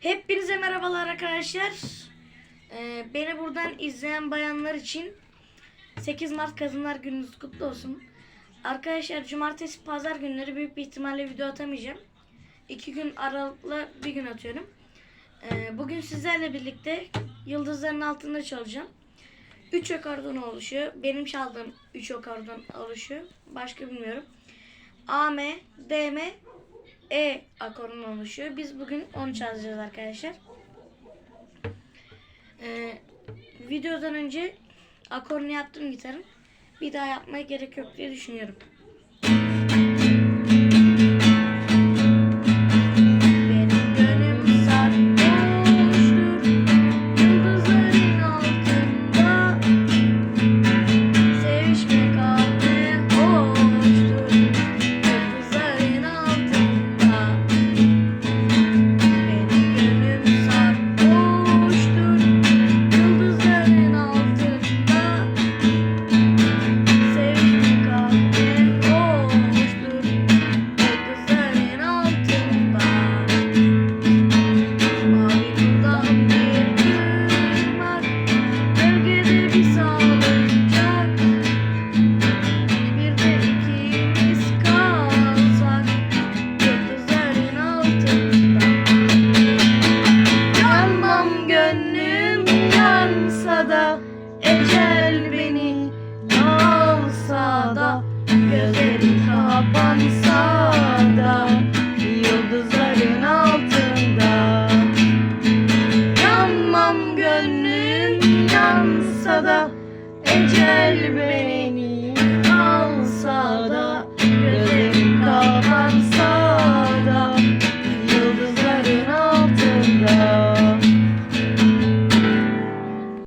Hepinize merhabalar arkadaşlar. Ee, beni buradan izleyen bayanlar için 8 Mart Kadınlar Gününüz kutlu olsun. Arkadaşlar cumartesi pazar günleri büyük bir ihtimalle video atamayacağım. İki gün aralıklı bir gün atıyorum. Ee, bugün sizlerle birlikte yıldızların altında çalacağım. 3 akordeon oluşuyor. Benim çaldığım 3 akordeon oluşuyor. Başka bilmiyorum. A, M, D, M, E akorundan oluşuyor. Biz bugün onu çalacağız arkadaşlar. Ee, videodan önce akorunu yaptım gitarın. Bir daha yapmaya gerek yok diye düşünüyorum. da Ecel beni. Ne olsa da Gözleri kapansa da Yıldızların altında. Yanmam gönlüm yansa da Ecel beni.